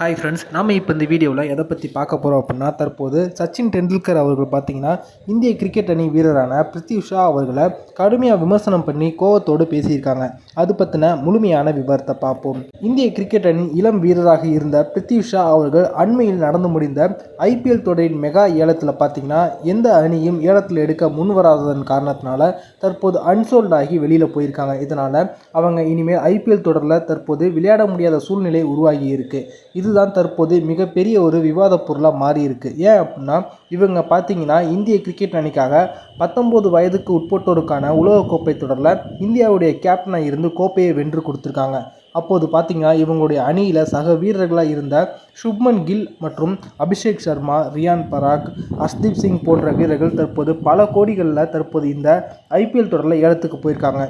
Hi friends நாம் இப்போ இந்த வீடியோவில் எதை பற்றி பார்க்க போகிறோம் அப்படின்னா தற்போது சச்சின் டெண்டுல்கர் அவர்கள் பார்த்தீங்கன்னா இந்திய கிரிக்கெட் அணி வீரரான பிருத்திவ் ஷா அவர்களை கடுமையாக விமர்சனம் பண்ணி கோவத்தோடு பேசியிருக்காங்க. அது பற்றின முழுமையான விவரத்தை பார்ப்போம். இந்திய கிரிக்கெட் அணி இளம் வீரராக இருந்த பிருத்திவ் ஷா அவர்கள் அண்மையில் நடந்து முடிந்த ஐபிஎல் தொடரின் மெகா ஏலத்தில் பார்த்தீங்கன்னா எந்த அணியும் ஏலத்தில் எடுக்க முன் வராததன் காரணத்தினால தற்போது அன்சோல்ட் ஆகி வெளியில் போயிருக்காங்க. இதனால் அவங்க இனிமேல் ஐபிஎல் தொடரில் தற்போது விளையாட முடியாத சூழ்நிலை உருவாகி இருக்கு. இதுதான் தற்போது மிகப்பெரிய ஒரு விவாத பொருளாக மாறியிருக்கு. ஏன் அப்படின்னா இவங்க பார்த்தீங்கன்னா இந்திய கிரிக்கெட் அணிக்காக பத்தொம்போது வயதுக்கு உட்பட்டோருக்கான உலகக்கோப்பை தொடரில் இந்தியாவுடைய கேப்டனாக இருந்து கோப்பையை வென்று கொடுத்துருக்காங்க. அப்போது பார்த்தீங்கன்னா இவங்களுடைய அணியில் சக வீரர்களாக இருந்த சுப்மன் கில் மற்றும் அபிஷேக் சர்மா ரியான் பராக் அஸ்தீப் சிங் போன்ற வீரர்கள் தற்போது பல கோடிகளில் தற்போது இந்த ஐபிஎல் தொடரில் ஏலத்துக்கு போயிருக்காங்க.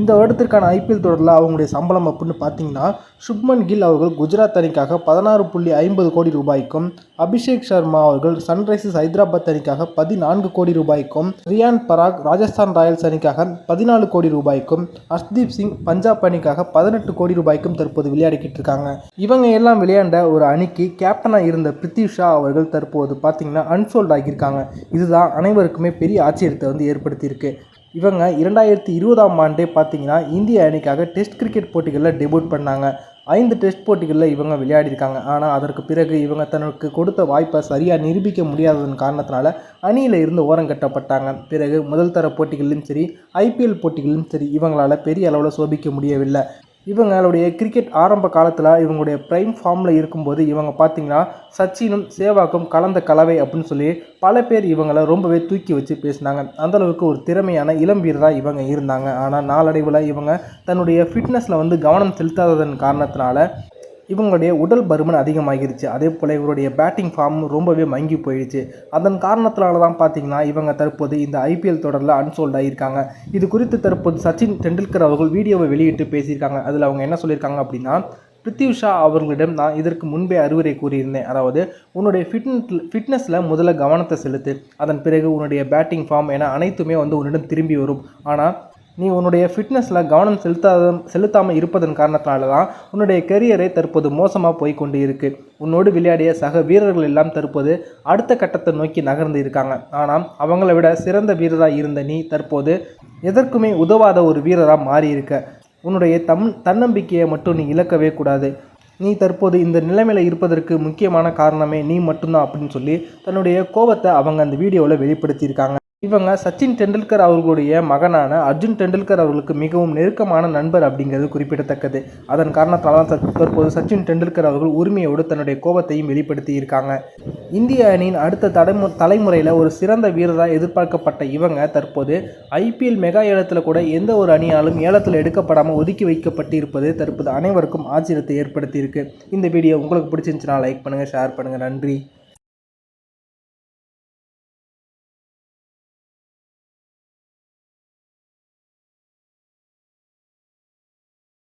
இந்த வருடத்திற்கான ஐபிஎல் தொடரில் அவங்களுடைய சம்பளம் அப்படின்னு பார்த்தீங்கன்னா சுப்மன் கில் அவர்கள் குஜராத் அணிக்காக பதினாறு புள்ளி ஐம்பது கோடி ரூபாய்க்கும் அபிஷேக் சர்மா அவர்கள் சன்ரைசர்ஸ் ஹைதராபாத் அணிக்காக பதினான்கு கோடி ரூபாய்க்கும் ரியான் பராக் ராஜஸ்தான் ராயல்ஸ் அணிக்காக பதினாலு கோடி ரூபாய்க்கும் ஹர்ஷ்தீப் சிங் பஞ்சாப் அணிக்காக பதினெட்டு கோடி ரூபாய்க்கும் தற்போது விளையாடிக்கிட்டு இருக்காங்க. இவங்க எல்லாம் விளையாண்ட ஒரு அணிக்கு கேப்டனாக இருந்த பிருத்திவ் ஷா அவர்கள் தற்போது பார்த்தீங்கன்னா அன்சோல்ட் ஆகியிருக்காங்க. இதுதான் அனைவருக்குமே பெரிய ஆச்சரியத்தை வந்து ஏற்படுத்தியிருக்கு. இவங்க இரண்டாயிரத்தி இருபதாம் ஆண்டே பார்த்தீங்கன்னா இந்திய அணிக்காக டெஸ்ட் கிரிக்கெட் போட்டிகளில் டெபியூட் பண்ணாங்க. ஐந்து டெஸ்ட் போட்டிகளில் இவங்க விளையாடிருக்காங்க ஆனால் அதற்கு பிறகு இவங்க தனக்கு கொடுத்த வாய்ப்பை சரியாக நிரூபிக்க முடியாததன் காரணத்தினால அணியில் இருந்து ஓரங்கட்டப்பட்டாங்க பிறகு முதல் தர போட்டிகளிலும் சரி ஐபிஎல் போட்டிகளிலும் சரி இவங்களால் பெரிய அளவில் சோபிக்க முடியவில்லை. இவங்களுடைய கிரிக்கெட் ஆரம்ப காலத்தில் இவங்களுடைய ப்ரைம் ஃபார்மில் இருக்கும்போது இவங்க பார்த்தீங்கன்னா சச்சினும் சேவாக்கும் கலந்த கலவை அப்படின்னு சொல்லி பல பேர் இவங்களை ரொம்பவே தூக்கி வச்சு பேசினாங்க. அந்தளவுக்கு ஒரு திறமையான இளம் வீரராக இவங்க இருந்தாங்க. ஆனால் நாளடைவில் இவங்க தன்னுடைய ஃபிட்னஸில் வந்து கவனம் செலுத்தாததன் காரணத்தினால இவங்களுடைய உடல் பருமன் அதிகமாகிருச்சு. அதே போல் இவருடைய பேட்டிங் ஃபார்ம் ரொம்பவே மங்கி போயிடுச்சு. அதன் காரணத்தினால தான் பார்த்தீங்கன்னா இவங்க தற்போது இந்த ஐபிஎல் தொடரில் அன்சோல்ட் ஆகியிருக்காங்க இது குறித்து தற்போது சச்சின் டெண்டுல்கர் அவர்கள் வீடியோவை வெளியிட்டு பேசியிருக்காங்க. அதில் அவங்க என்ன சொல்லியிருக்காங்க அப்படின்னா பிருத்திவ் ஷா அவர்களிடம் நான் இதற்கு முன்பே அறிவுரை கூறியிருந்தேன். அதாவது உன்னுடைய ஃபிட்னஸ் ஃபிட்னஸில் முதல்ல கவனத்தை செலுத்து. அதன் பிறகு உன்னுடைய பேட்டிங் ஃபார்ம் என அனைத்துமே வந்து உன்னிடம் திரும்பி வரும். ஆனால் நீ உன்னுடைய ஃபிட்னஸில் கவனம் செலுத்தாத செலுத்தாமல் இருப்பதன் காரணத்தினால தான் உன்னுடைய கெரியரை தற்போது மோசமாக போய் கொண்டு இருக்கு உன்னோடு விளையாடிய சக வீரர்கள் எல்லாம் தற்போது அடுத்த கட்டத்தை நோக்கி நகர்ந்து இருக்காங்க. ஆனால் அவங்கள விட சிறந்த வீரராக இருந்த நீ தற்போது எதற்குமே உதவாத ஒரு வீரராக மாறி இருக்க உன்னுடைய தம் தன்னம்பிக்கையை மட்டும் நீ இழக்கவே கூடாது. நீ தற்போது இந்த நிலைமையில் இருப்பதற்கு முக்கியமான காரணமே நீ மட்டும்தான் அப்படின்னு சொல்லி தன்னுடைய கோபத்தை அவங்க அந்த வீடியோவில் வெளிப்படுத்தியிருக்காங்க. இவங்க சச்சின் டெண்டுல்கர் அவர்களுடைய மகனான அர்ஜுன் டெண்டுல்கர் அவர்களுக்கு மிகவும் நெருக்கமான நண்பர் அப்படிங்கிறது குறிப்பிடத்தக்கது. அதன் காரணத்தால் தான் தற்போது சச்சின் டெண்டுல்கர் அவர்கள் உரிமையோடு தன்னுடைய கோபத்தையும் வெளிப்படுத்தி இருக்காங்க இந்திய அணியின் அடுத்த தலைமு தலைமுறையில் ஒரு சிறந்த வீரராக எதிர்பார்க்கப்பட்ட இவங்க தற்போது ஐபிஎல் மெகா ஏலத்தில் கூட எந்த ஒரு அணியாலும் ஏலத்தில் எடுக்கப்படாமல் ஒதுக்கி வைக்கப்பட்டு இருப்பது தற்போது அனைவருக்கும் ஆச்சரியத்தை ஏற்படுத்தியிருக்கு. இந்த வீடியோ உங்களுக்கு பிடிச்சிருந்துச்சுன்னா லைக் பண்ணுங்கள் ஷேர் பண்ணுங்கள் நன்றி.